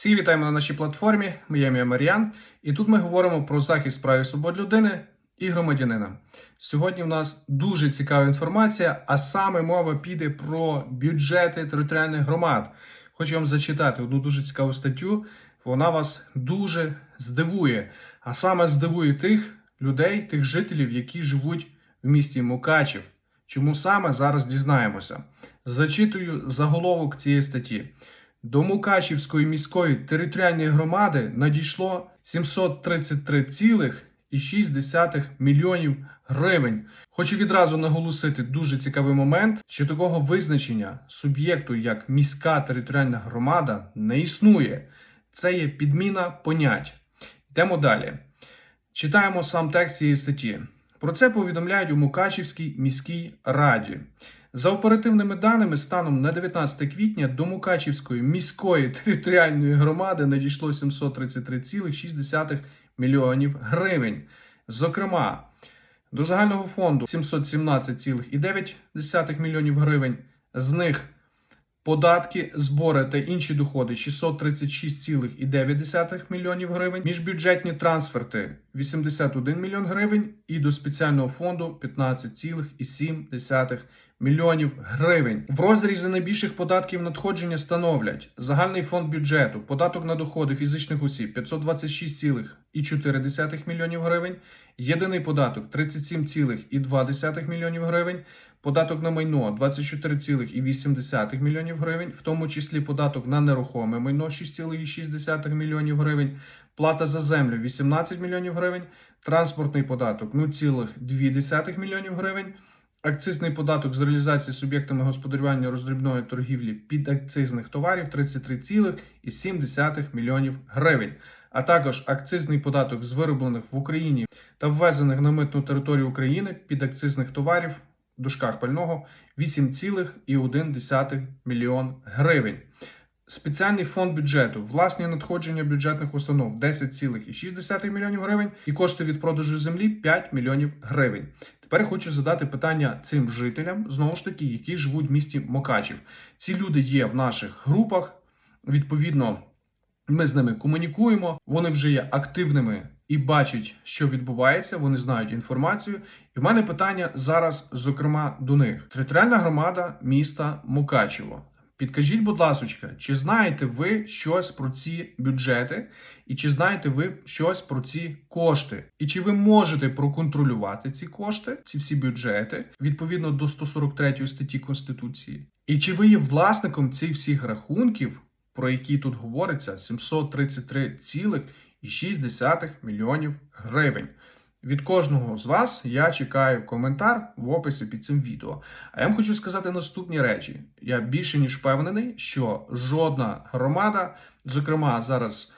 Всі вітаємо на нашій платформі. Моє ім'я Мар'ян, і тут ми говоримо про захист прав і свобод людини і громадянина. Сьогодні в нас дуже цікава інформація, а саме мова піде про бюджети територіальних громад. Хочу вам зачитати одну дуже цікаву статтю. Вона вас дуже здивує, а саме здивує тих людей, тих жителів, які живуть в місті Мукачів. Чому саме зараз дізнаємося? Зачитую заголовок цієї статті. До Мукачівської міської територіальної громади надійшло 733,6 мільйонів гривень. Хочу відразу наголосити дуже цікавий момент, що такого визначення суб'єкту як міська територіальна громада не існує. Це є підміна понять. Йдемо далі. Читаємо сам текст цієї статті. Про це повідомляють у Мукачівській міській раді. За оперативними даними, станом на 19 квітня до Мукачівської міської територіальної громади надійшло 733,6 мільйонів гривень. Зокрема, до загального фонду 717,9 мільйонів гривень. З них податки, збори та інші доходи 636,9 мільйонів гривень, міжбюджетні трансферти 81 мільйон гривень і до спеціального фонду 15,7 мільйонів гривень. В розрізі найбільших податків надходження становлять загальний фонд бюджету, податок на доходи фізичних осіб 526,4 мільйонів гривень, єдиний податок 37,2 мільйонів гривень, податок на майно 24,8 мільйонів гривень, в тому числі податок на нерухоме майно 6,6 мільйонів гривень, плата за землю 18 мільйонів гривень, транспортний податок 0,2 мільйонів гривень. Акцизний податок з реалізації суб'єктами господарювання роздрібної торгівлі підакцизних товарів 33,7 мільйонів гривень, а також акцизний податок з вироблених в Україні та ввезених на митну територію України підакцизних товарів в дужках пального 8,1 мільйон гривень. Спеціальний фонд бюджету, власні надходження бюджетних установ 10,6 мільйонів гривень і кошти від продажу землі 5 мільйонів гривень. Тепер хочу задати питання цим жителям, знову ж таки, які живуть в місті Мокачів. Ці люди є в наших групах. Відповідно, ми з ними комунікуємо. Вони вже є активними і бачать, що відбувається. Вони знають інформацію. І в мене питання зараз, зокрема, до них: територіальна громада міста Мукачево. Підкажіть, будь ласка, чи знаєте ви щось про ці бюджети, і чи знаєте ви щось про ці кошти? І чи ви можете проконтролювати ці кошти, ці всі бюджети відповідно до 143 статті Конституції? І чи ви є власником цих всіх рахунків, про які тут говориться, 733,6 мільйонів гривень? Від кожного з вас я чекаю коментар в описі під цим відео. А я вам хочу сказати наступні речі. Я більше ніж впевнений, що жодна громада, зокрема зараз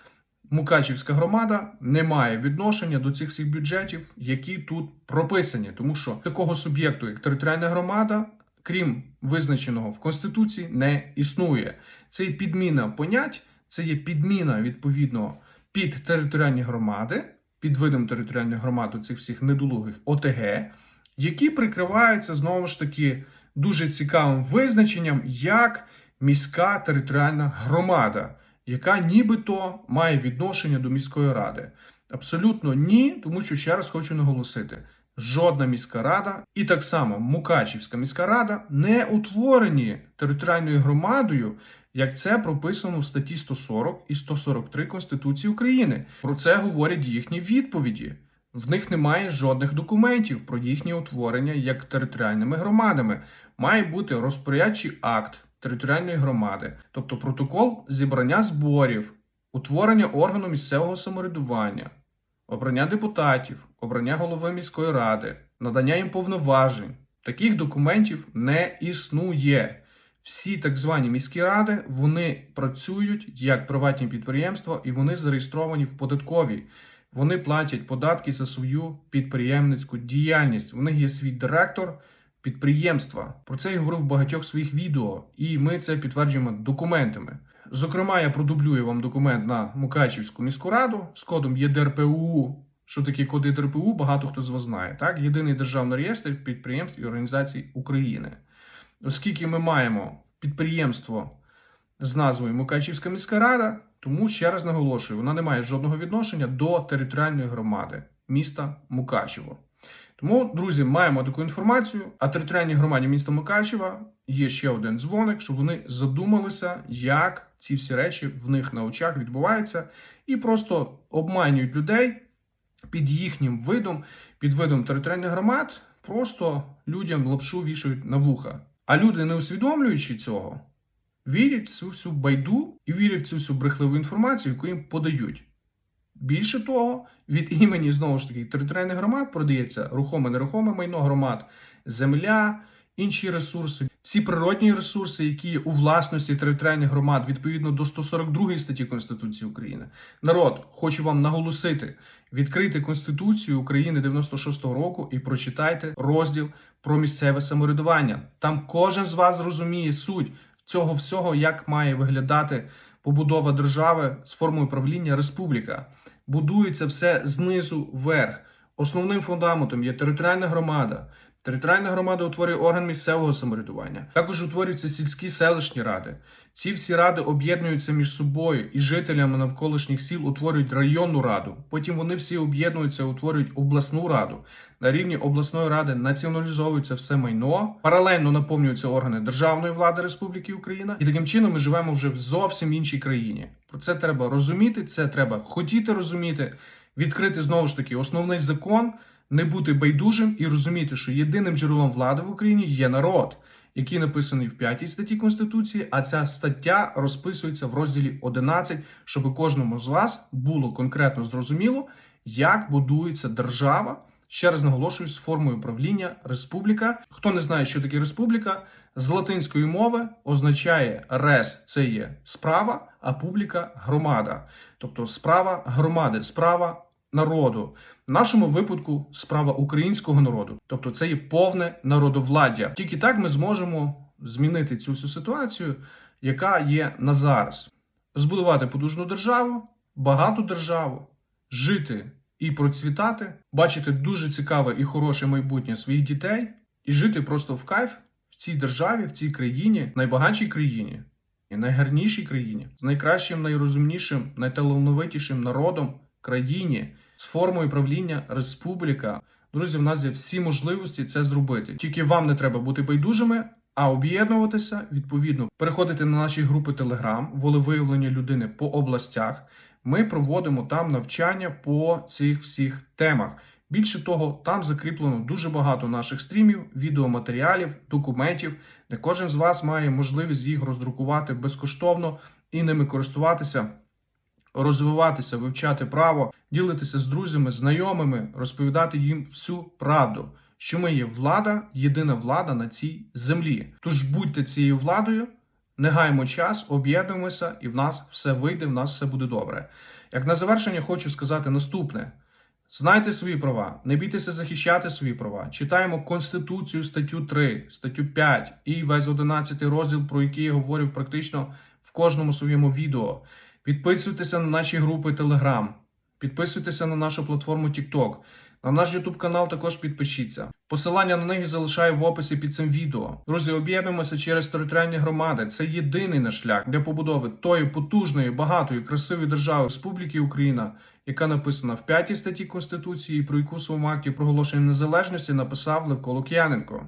Мукачівська громада, не має відношення до цих всіх бюджетів, які тут прописані, тому що такого суб'єкту, як територіальна громада, крім визначеного в Конституції, не існує. Це є підміна понять, це є підміна відповідно під територіальні громади під видом територіальних громад у цих всіх недолугих ОТГ, які прикриваються знову ж таки дуже цікавим визначенням як міська територіальна громада, яка нібито має відношення до міської ради. Абсолютно ні, тому що ще раз хочу наголосити: жодна міська рада, і так само Мукачівська міська рада не утворені територіальною громадою, як це прописано в статті 140 і 143 Конституції України. Про це говорять їхні відповіді. В них немає жодних документів про їхнє утворення як територіальними громадами. Має бути розпорядчий акт територіальної громади, тобто протокол зібрання зборів, утворення органу місцевого самоврядування, обрання депутатів, обрання голови міської ради, надання їм повноважень. Таких документів не існує. Всі так звані міські ради вони працюють як приватні підприємства і вони зареєстровані в податковій. Вони платять податки за свою підприємницьку діяльність. У них є свій директор підприємства. Про це я говорив в багатьох своїх відео, і ми це підтверджуємо документами. Зокрема, я продублюю вам документ на Мукачівську міську раду з кодом ЄДРПУ. Що таке код ЄДРПУ, багато хто з вас знає. Так, єдиний державний реєстр підприємств і організацій України оскільки ми маємо підприємство з назвою Мукачівська міська рада, Тому ще раз наголошую, вона не має жодного відношення до територіальної громади міста Мукачево. Тому, друзі, маємо таку інформацію. А територіальній громаді міста Мукачева є ще один дзвоник, щоб вони задумалися, як ці всі речі в них на очах відбуваються, і просто обманюють людей під їхнім видом, під видом територіальних громад, просто людям лапшу вішають на вуха. А люди, не усвідомлюючи цього, вірять в цю всю байду і вірять в цю всю брехливу інформацію, яку їм подають. Більше того, від імені знову ж таки територіальних громад продається рухоме нерухоме майно громад, земля, інші ресурси, всі природні ресурси, які у власності територіальних громад відповідно до 142 статті Конституції України. Народ, хочу вам наголосити: відкрийте Конституцію України 96-го року і прочитайте розділ про місцеве самоврядування. Там кожен з вас зрозуміє суть цього всього, як має виглядати побудова держави з формою правління республіка. Будується все знизу вверх. Основним фундаментом є територіальна громада. Територіальна громада утворює орган місцевого самоврядування. Також утворюються сільські селищні ради. Ці всі ради об'єднуються між собою і жителями навколишніх сіл утворюють районну раду. Потім вони всі об'єднуються, утворюють обласну раду. На рівні обласної ради націоналізовується все майно, паралельно наповнюються органи державної влади Республіки Україна, і таким чином ми живемо вже в зовсім іншій країні. Про це треба розуміти. Це треба хотіти розуміти, відкрити знову ж таки основний закон, не бути байдужим і розуміти, що єдиним джерелом влади в Україні є народ, який написаний в п'ятій статті Конституції. А ця стаття розписується в розділі 11, щоб кожному з вас було конкретно зрозуміло, як будується держава. Ще раз наголошую з формою правління республіка. Хто не знає, що таке республіка, з латинської мови означає рес це є справа, а публіка громада. Тобто справа громади, справа народу. В нашому випадку справа українського народу. Тобто це є повне народовладдя. Тільки так ми зможемо змінити цю всю ситуацію, яка є на зараз. Збудувати потужну державу, багату державу, жити і процвітати, бачити дуже цікаве і хороше майбутнє своїх дітей, і жити просто в кайф в цій державі, в цій країні, найбагатшій країні і найгарнішій країні, з найкращим, найрозумнішим, найталановитішим народом країні, з формою правління республіка. Друзі, в нас є всі можливості це зробити. Тільки вам не треба бути байдужими. А об'єднуватися відповідно переходити на наші групи Telegram, волевиявлення людини по областях. Ми проводимо там навчання по цих всіх темах. Більше того, там закріплено дуже багато наших стрімів, відеоматеріалів, документів, де кожен з вас має можливість їх роздрукувати безкоштовно і ними користуватися, розвиватися, вивчати право, ділитися з друзями, знайомими, розповідати їм всю правду. Що ми є влада, єдина влада на цій землі. Тож будьте цією владою, не гаймо час, об'єднуємося, і в нас все вийде, в нас все буде добре. Як на завершення хочу сказати наступне: знайте свої права, не бійтеся захищати свої права. Читаємо Конституцію, статтю 3, статтю 5 і весь 11 розділ, про який я говорив практично в кожному своєму відео. Підписуйтеся на наші групи Telegram, підписуйтеся на нашу платформу TikTok. На наш YouTube канал також підпишіться. Посилання на них залишаю в описі під цим відео. Друзі, об'єднуємося через територіальні громади. Це єдиний наш шлях для побудови тої потужної, багатої, красивої держави Республіки Україна, яка написана в п'ятій статті Конституції, про яку своєму акті проголошення незалежності написав Левко Лук'яненко.